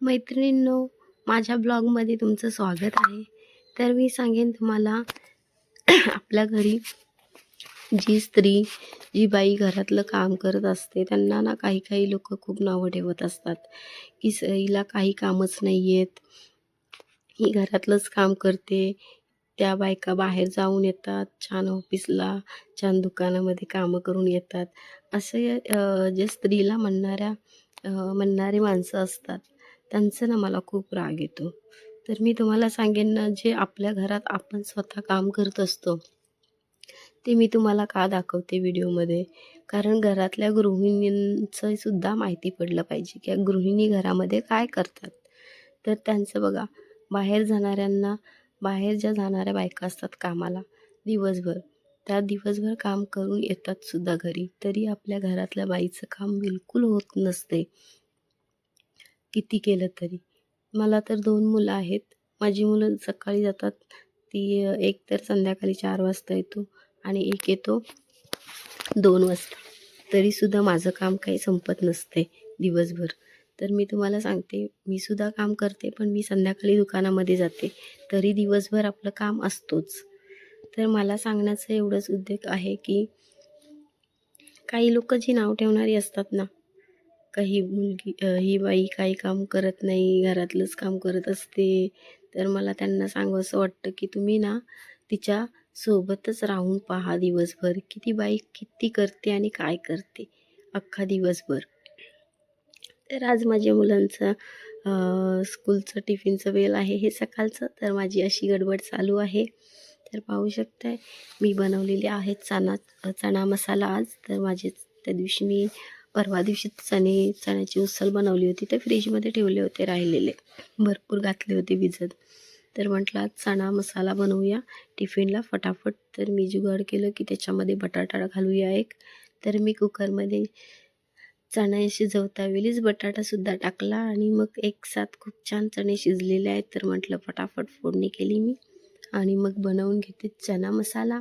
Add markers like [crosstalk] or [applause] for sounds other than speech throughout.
मैत्रिणींनो माझ्या ब्लॉगमध्ये तुमचं स्वागत आहे. तर मी सांगेन तुम्हाला [clears throat] आपल्या घरी जी स्त्री जी बाई घरातलं काम करत असते त्यांना ना काही काही लोक खूप नावं ठेवत असतात. की स हिला काही कामच नाही आहेत ही घरातलंच काम करते. त्या बायका बाहेर जाऊन येतात छान ऑफिसला छान दुकानामध्ये कामं करून येतात. असे जे स्त्रीला म्हणणाऱ्या म्हणणारे माणसं असतात. त्यांचं ना मला खूप राग येतो. तर मी तुम्हाला सांगेन ना जे आपल्या घरात आपण स्वतः काम करत असतो ते मी तुम्हाला का दाखवते व्हिडिओमध्ये? कारण घरातल्या गृहिणींचं सुद्धा माहिती पडलं पाहिजे की गृहिणी घरामध्ये काय करतात. तर त्यांचं बघा बाहेर जाणाऱ्यांना बाहेर ज्या जाणाऱ्या बायका असतात कामाला दिवसभर त्या दिवसभर काम करून येतात सुद्धा घरी. तरी आपल्या घरातल्या बाईचं काम बिलकुल होत नसते. किती केलं तरी. मला तर दोन मुलं आहेत. माझी मुलं सकाळी जातात. ती एक तर संध्याकाळी चार वाजता येतो आणि एक येतो दोन वाजता. तरीसुद्धा माझं काम काही संपत नसते दिवसभर. तर मी तुम्हाला सांगते मी सुद्धा काम करते पण मी संध्याकाळी दुकानामध्ये जाते. तरी दिवसभर आपलं काम असतोच. तर मला सांगण्याचं एवढंच उद्योग आहे की काही लोक जी नाव ठेवणारी असतात ना का ही मुलगी ही बाई काही काम करत नाही घरातलंच काम करत असते. तर मला त्यांना सांगावंसं वाटतं की तुम्ही ना तिच्या सोबतच राहून पहा दिवसभर. की ती बाई किती करते आणि काय करते अख्खा दिवसभर. तर आज माझ्या मुलांचं स्कूलचं टिफिनचं वेळ आहे हे सकाळचं. तर माझी अशी गडबड चालू आहे. तर पाहू शकताय मी बनवलेले आहेत चणा चणा मसाला आज. तर माझे त्या दिवशी मी परवा दिवशी चणे चण्याची उसळ बनवली होती ते फ्रीजमध्ये ठेवले होते राहिलेले. भरपूर घातले होते भिजत. तर म्हटलं आज चणा मसाला बनवूया. टिफिनला फटाफट तर मी जुगाड केलं की त्याच्यामध्ये बटाटा घालूया एक. तर मी कुकरमध्ये चणे शिजवता वेळीच बटाटासुद्धा टाकला आणि मग एक साथ खूप छान चणे शिजलेले आहेत. तर म्हटलं फटाफट फोडणी केली मी. आणि मग बनवून घेते चना मसाला.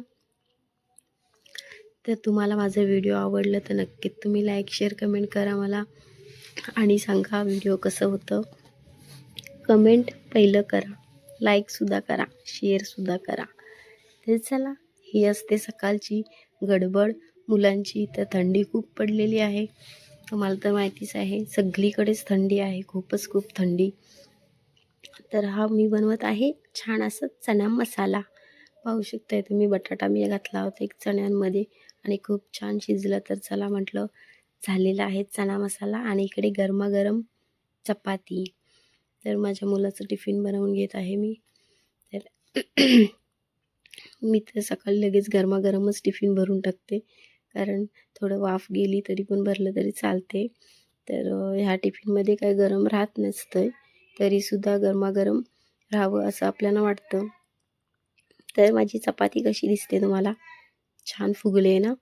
तर तुम्हाला माझा व्हिडिओ आवडला तर नक्कीच तुम्ही लाईक शेअर कमेंट करा मला. आणि सांगा व्हिडिओ कसं होतं. कमेंट पहिलं करा. लाईकसुद्धा करा. शेअरसुद्धा करा. तर चला ही असते सकाळची गडबड. मुलांची तर थंडी खूप पडलेली आहे. तुम्हाला तर माहितीच आहे सगळीकडेच थंडी आहे. खूपच खूप थंडी. तर हा मी बनवत आहे छान असं चणा मसाला. पाहू शकताय तुम्ही बटाटा मी घातला होता एक चण्यांमध्ये. आणि खूप छान शिजलं तर चला म्हटलं झालेला आहे चणा मसाला आणि इकडे गरमागरम चपाती. तर माझ्या मुलाचं टिफिन बनवून घेत आहे मी. तर [clears throat] मी तर सकाळी लगेच गरमागरमच टिफिन भरून टाकते. कारण थोडं वाफ गेली तरी पण भरलं तरी चालते. तर ह्या टिफिनमध्ये काही गरम राहत नसतं तरीसुद्धा गरमागरम राहावं असं आपल्याला वाटतं. तर माझी चपाती कशी दिसते तुम्हाला? छान फुगले ना?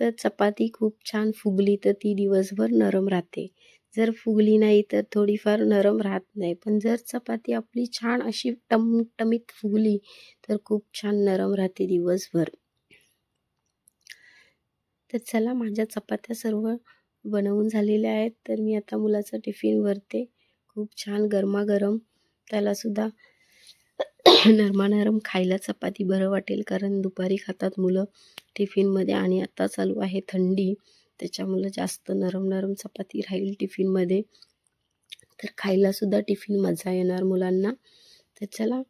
तर चपाती खूप छान फुगली तर ती दिवसभर नरम राहते. जर फुगली नाही तर थोडीफार नरम राहत नाही. पण जर चपाती आपली छान अशी टमटमीत फुगली तर खूप छान नरम राहते दिवसभर. तर चला माझ्या चपात्या सर्व बनवून झालेल्या आहेत. तर मी आता मुलाचा टिफिन भरते. खूप छान गरमागरम. त्यालासुद्धा [laughs] नरमानरम खायला चपाती बरं वाटेल कारण दुपारी खातात मुलं टिफिनमध्ये आणि आता चालू आहे थंडी त्याच्यामुळं जास्त नरम नरम चपाती राहील टिफिनमध्ये. तर खायलासुद्धा टिफिन मजा येणार मुलांना. तर चला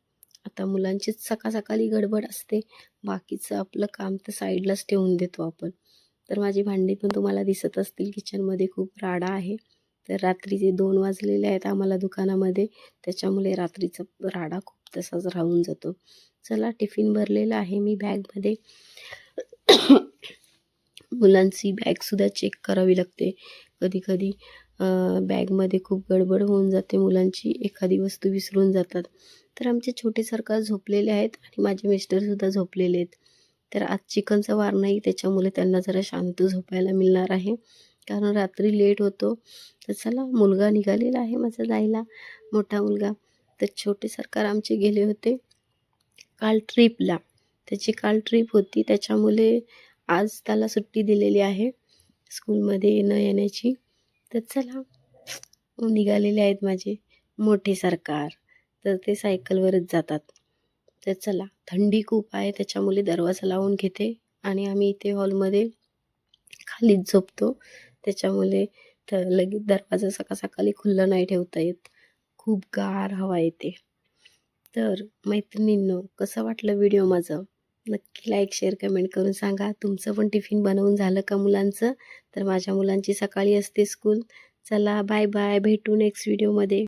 आता मुलांचीच सकाळ सकाळी गडबड असते. बाकीचं आपलं काम तर साईडलाच ठेवून देतो आपण. तर माझी भांडी पण तुम्हाला दिसत असतील किचनमध्ये खूप राडा आहे. तर रात्रीचे दोन वाजलेले आहेत आम्हाला दुकानामध्ये त्याच्यामुळे रात्रीचा राडा खूप तसाच राहून जातो. चला टिफिन भरलेला आहे मी बॅगमध्ये. मुलांची बॅगसुद्धा चेक करावी लागते. कधी कधी बॅगमध्ये खूप गडबड होऊन जाते. मुलांची एखादी वस्तू विसरून जातात. तर आमचे छोटे सरकार झोपलेले आहेत आणि माझे मिस्टरसुद्धा झोपलेले आहेत. तर आज चिकनचा वार नाही त्याच्यामुळे त्यांना जरा शांत झोपायला मिळणार आहे. कारण रात्री लेट होतो. तर चला मुलगा निघालेला आहे माझा जायला. मोठा मुलगा. तर छोटे सरकार आमचे गेले होते. काल ट्रीपला. त्याची काल ट्रीप होती. त्याच्यामुळे आज त्याला सुट्टी दिलेली आहे. स्कूलमध्ये येणं येण्याची. तर चला निघालेले आहेत माझे मोठे सरकार. तर ते सायकलवरच जातात. तर चला थंडी खूप आहे. त्याच्यामुळे दरवाजा लावून घेते आणि आम्ही इथे हॉलमध्ये खालीच झोपतो. त्याच्यामुळे तर लगेच दरवाजा सकाळ सकाळी खुल्ला नाही ठेवता येत. खूप गार हवा येते. तर मैत्रिणींनो कसं वाटलं व्हिडिओ माझं? नक्की लाईक शेअर कमेंट करून सांगा. तुमचं पण टिफिन बनवून झालं का मुलांचं? तर माझ्या मुलांची सकाळी असते स्कूल चला बाय बाय भेटू नेक्स्ट व्हिडिओमध्ये